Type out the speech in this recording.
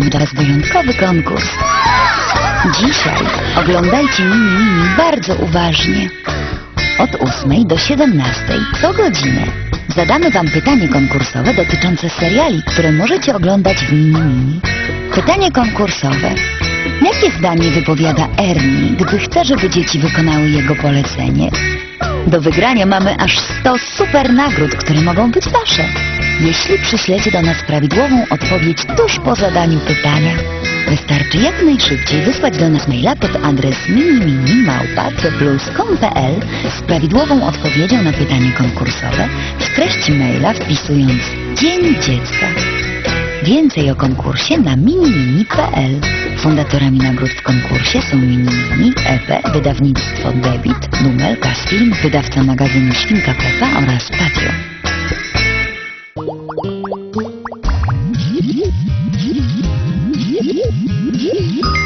przygotował dla wyjątkowy konkurs. Dzisiaj oglądajcie Mini Mini bardzo uważnie. Od 8 do 17 co godzinę zadamy Wam pytanie konkursowe dotyczące seriali, które możecie oglądać w Mini Mini. Pytanie konkursowe. Jakie zdanie wypowiada Ernie, gdy chce, żeby dzieci wykonały jego polecenie? Do wygrania mamy aż 100 super nagród, które mogą być Wasze. Jeśli przyślecie do nas prawidłową odpowiedź tuż po zadaniu pytania. Wystarczy jak najszybciej wysłać do nas maila pod adres mini-mini-plus.com.pl z prawidłową odpowiedzią na pytanie konkursowe w treści maila wpisując Dzień Dziecka. Więcej o konkursie na minimini.pl. Fundatorami nagród w konkursie są Minimini, EP, wydawnictwo Debit, Numer, Casfilm, wydawca magazynu Świnka Pepa oraz Patio. Musik